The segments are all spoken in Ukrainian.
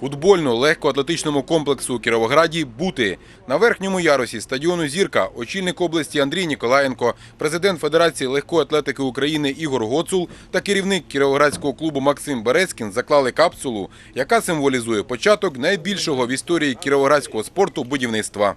футбольно-легкоатлетичному комплексу у Кіровограді бути. На верхньому ярусі стадіону Зірка очільник області Андрій Ніколаєнко, президент Федерації легкої атлетики України Ігор Гоцул та керівник Кіровоградського клубу Максим Березкін заклали капсулу, яка символізує початок найбільшого в історії кіровоградського спорту будівництва.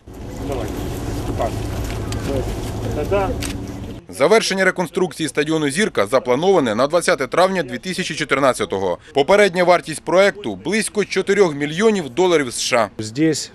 Завершення реконструкції стадіону Зірка заплановане на 20 травня 2014-го. Попередня вартість проекту близько 4 мільйонів доларів США. Здесь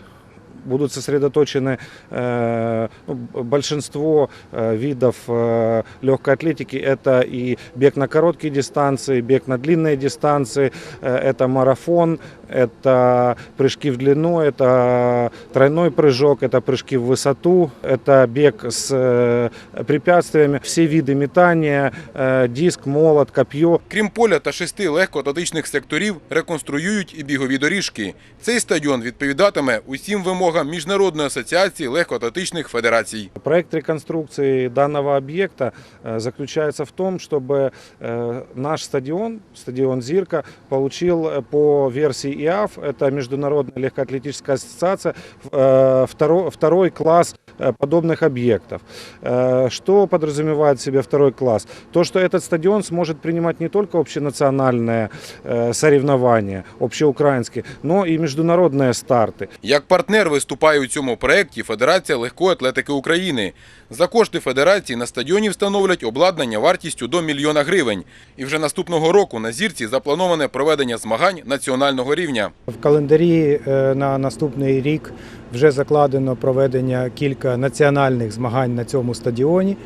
будут сосредоточены э, ну, большинство э, видов э, легкой атлетики. Это и бег на короткие дистанции, бег на длинные дистанции, э, это марафон, это прыжки в длину, это тройной прыжок, это прыжки в высоту, это бег с э, препятствиями, все виды метания, э, диск, молот, копье. Крім поля та шести легкоатлетичних секторів, реконструюють і бігові доріжки. Цей стадіон відповідатиме усім вимогам Міжнародної асоціації легкоатлетичних федерацій. Проект реконструкции данного объекта э, заключается в том, чтобы э, наш стадион, стадион Зирка, получил э, по версии ИАФ, это Международная легкоатлетическая ассоциация, э, второй, второй класс э, подобных объектов. Э, Что подразумевает в себе второй класс? То, что этот стадион сможет принимать не только общенациональные э, соревнования, общеукраинские, но и международные старты. Як партнер виступає у цьому проєкті Федерація легкої атлетики України. За кошти федерації на стадіоні встановлять обладнання вартістю до мільйона гривень. І вже наступного року на зірці заплановане проведення змагань національного рівня. В календарі е, на наступний рік вже закладено проведення кілька національних змагань на цьому стадіоні.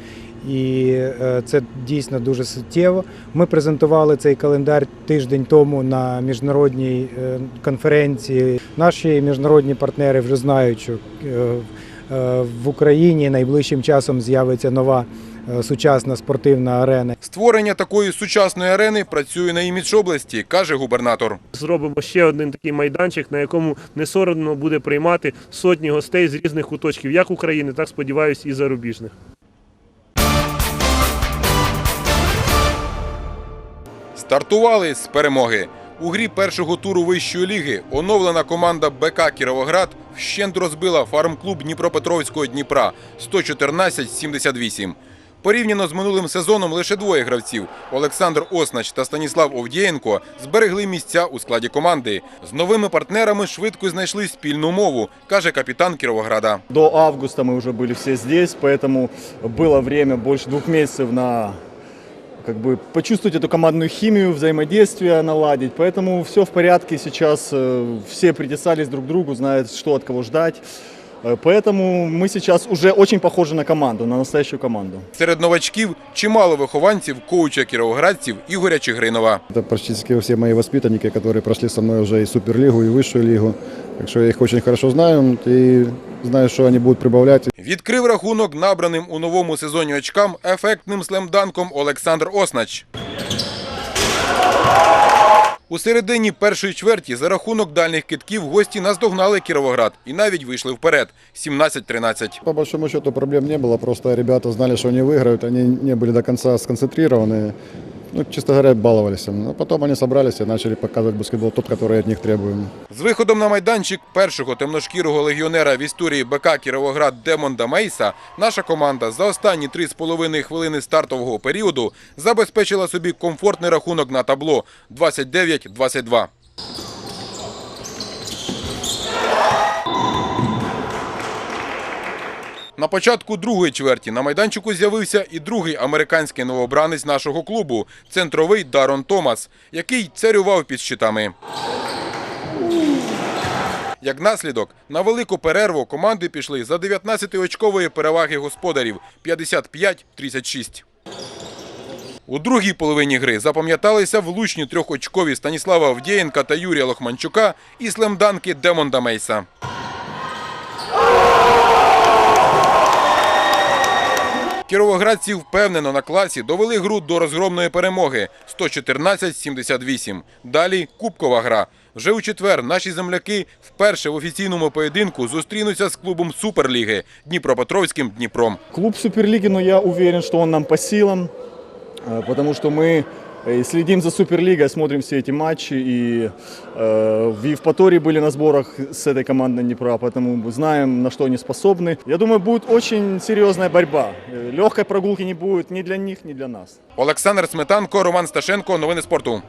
І е, це дійсно дуже суттєво. Ми презентували цей календар тиждень тому на міжнародній е, конференції. Наші міжнародні партнери вже знають, що е, в Україні найближчим часом з'явиться нова сучасна спортивна арена. Створення такої сучасної арени працює на імідж області, каже губернатор. Зробимо ще один такий майданчик, на якому не соромно буде приймати сотні гостей з різних куточків, як України, так сподіваюся, і зарубіжних. Стартували з перемоги. У грі першого туру вищої ліги оновлена команда БК Кіровоград вщент розбила фарм-клуб Дніпропетровського Дніпра 114-78. Порівняно з минулим сезоном лише двоє гравців Олександр Оснач та Станіслав Овдієнко зберегли місця у складі команди. З новими партнерами швидко знайшли спільну мову, каже капітан Кіровограда. До августа мы уже были все здесь, поэтому было время больше двух месяцев на как бы почувствовать эту командную химию, взаимодействие наладить. Поэтому все в порядке сейчас, э, все притесались друг к другу, знают, что от кого ждать. Э, Поэтому мы сейчас уже очень похожи на команду, на настоящую команду. Серед новачків чимало вихованців коуча кіровоградців Ігоря Чигринова. Это практически все мои воспитанники, которые прошли со мной уже и Суперлигу, и Высшую лигу. Так что я их очень хорошо знаю и знаю, что они будут прибавлять. Відкрив рахунок набраним у новому сезоні очкам ефектним слемданком Олександр Оснач. У середині першої чверті за рахунок дальніх китків гості наздогнали Кіровоград і навіть вийшли вперед 17-13. По большому счету проблем не было, просто ребята знали, что они выиграют, они не были до конца сконцентрированы. Ну, чисто говоря, баловались. Но потом они собрались и начали показывать баскетбол тот, который от них требуем. З виходом на майданчик першого темношкірого легіонера в історії БК Кіровоград Демонда Мейса наша команда за останні 3,5 хвилини стартового періоду забезпечила собі комфортний рахунок на табло 29-22. На початку другої чверті на майданчику з'явився і другий американський новобранець нашого клубу – центровий Дарон Томас, який царював під щитами. Як наслідок, на велику перерву команди пішли за 19-очкової переваги господарів 55-36. У другій половині гри запам'яталися влучні трьохочкові Станіслава Авдієнка та Юрія Лохманчука і слемданки Демонда Мейса. Кіровоградці впевнено на класі довели гру до розгромної перемоги 114-78. Далі кубкова гра. Вже у четвер наші земляки вперше в офіційному поєдинку зустрінуться з клубом Суперліги Дніпропетровським Дніпром. Клуб Суперліги, ну я уверен, що він нам по силам, тому що ми. И следим за Суперлигой, смотрим все эти матчи. И э, в Евпатории были на сборах с этой командой Днепра, поэтому знаем, на что они способны. Я думаю, будет очень серьезная борьба. Легкой прогулки не будет ни для них, ни для нас. Олександр Сметанко, Роман Сташенко. Новини спорту.